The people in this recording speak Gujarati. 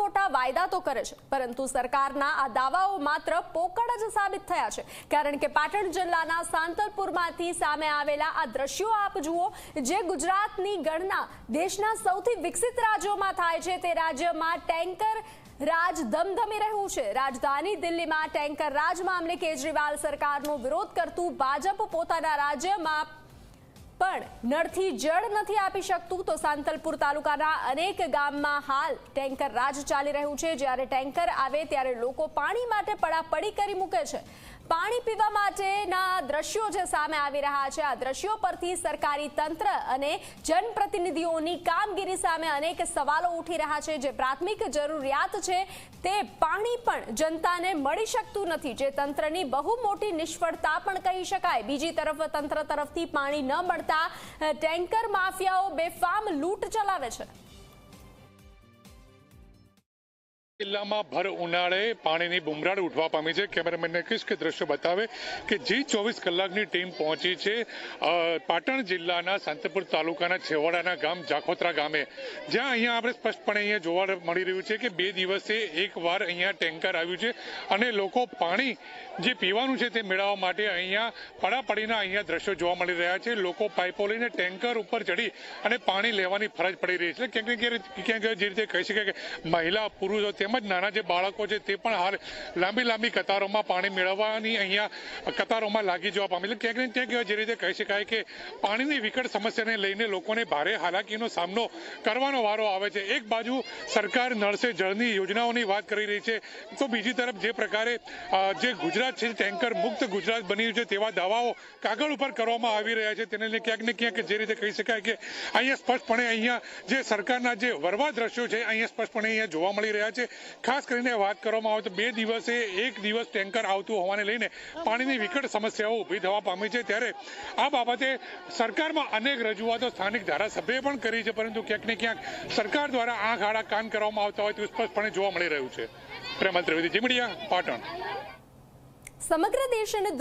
મોટા વાયદા તો કરે છે, પરંતુ સરકારના આ દાવાઓ માત્ર પોકળ જ સાબિત થયા છે. કારણ કે પાટણ જિલ્લાના સાંતલપુરમાંથી સામે આવેલા આ દ્રશ્યો આપ જુઓ, જે ગુજરાતની ગણના દેશના સૌથી વિકસિત રાજ્યોમાં થાય છે, તે રાજ્યમાં ટેન્કર રાજ ધમધમી રહ્યું છે. રાજધાની દિલ્હીમાં ટેન્કર રાજ મામલે કેજરીવાલ સરકારનો વિરોધ કરતું ભાજપ પોતાના રાજ્યમાં પણ નળથી જળ નથી આપી શકતું તો સાંતલપુર તાલુકાના અનેક ગામમાં હાલ ટેન્કર રાજ ચાલી રહ્યું છે. જ્યારે ટેન્કર આવે ત્યારે લોકો પાણી માટે પડાપડી કરી મૂકે છે. પાણી પીવા માટેના દ્રશ્યો જે સામે આવી રહ્યા છે, આ દ્રશ્યો પરથી સરકારી તંત્ર અને જનપ્રતિનિધિઓની કામગીરી સામે અનેક સવાલો ઉઠી રહ્યા છે. જે પ્રાથમિક જરૂરિયાત છે, તે પાણી પણ જનતાને મળી શકતું નથી. જે તંત્રની બહુ મોટી નિષ્ફળતા પણ કહી શકાય. બીજી તરફ તંત્ર તરફથી પાણી ન મળતા ટેન્કર માફિયાઓ બેફામ લૂંટ ચલાવે છે. જિલ્લામાં ભર ઉનાળે પાણીની બુમરાડ ઉઠવા પામી છે. કેમેરામેનને કિસ્ક દ્રશ્ય બતાવે કે જી ચોવીસ કલાકની ટીમ પહોંચી છે પાટણ જિલ્લાના શાંતિપુર તાલુકાના છેવાડાના ગામ જાખોત્રા ગામે. જ્યાં અહીંયા આપણે સ્પષ્ટપણે અહીંયા જોવા મળી રહ્યું છે કે બે દિવસે એકવાર અહીંયા ટેન્કર આવ્યું છે અને લોકો પાણી જે પીવાનું છે તે મેળવવા માટે અહીંયા પડાપડીના અહીંયા દ્રશ્યો જોવા મળી રહ્યા છે. લોકો પાઇપો લઈને ટેન્કર ઉપર ચડી અને પાણી લેવાની ફરજ પડી રહી છે. ક્યાંક ક્યાંક જે રીતે કહી શકાય કે મહિલા પુરુષો તેમજ નાના જે બાળકો છે તે પણ હાલ લાંબી લાંબી કતારોમાં પાણી મેળવવાની અહીંયા કતારોમાં લાગી જવા પામે. એટલે ક્યાંક ને ક્યાંક જે રીતે કહી શકાય કે પાણીની વિકટ સમસ્યાને લઈને લોકોને ભારે હાલાકીનો સામનો કરવાનો વારો આવે છે. એક બાજુ સરકાર નળ સે જળની યોજનાઓની વાત કરી રહી છે, તો બીજી તરફ જે પ્રકારે જે ગુજરાત છે ટેન્કર મુક્ત ગુજરાત બન્યું છે તેવા દાવાઓ કાગળ ઉપર કરવામાં આવી રહ્યા છે. તેને ક્યાંક ને ક્યાંક જે રીતે કહી શકાય કે અહીંયા સ્પષ્ટપણે અહીંયા જે સરકારના જે વરવા દ્રશ્યો છે, અહીંયા સ્પષ્ટપણે અહીંયા જોવા મળી રહ્યા છે. ખાસ કરીને વાત કરવામાં આવે તો બે દિવસે એક દિવસ ટેન્કર આવતું હોવાને લઈને પાણીની વિકટ સમસ્યાઓ ઊભી થવા પામી છે. ત્યારે આ બાબતે સરકારમાં અનેક રજૂઆતો સ્થાનિક ધારાસભ્યએ પણ કરી છે, પરંતુ ક્યાંક ને ક્યાંક સરકાર દ્વારા આંખ આડા કાન કરવામાં આવતા હોય તેવું સ્પષ્ટપણે જોવા મળી રહ્યું છે. પ્રેમલ ત્રિવેદી જીમડિયા પાટણ. સમગ્ર દેશ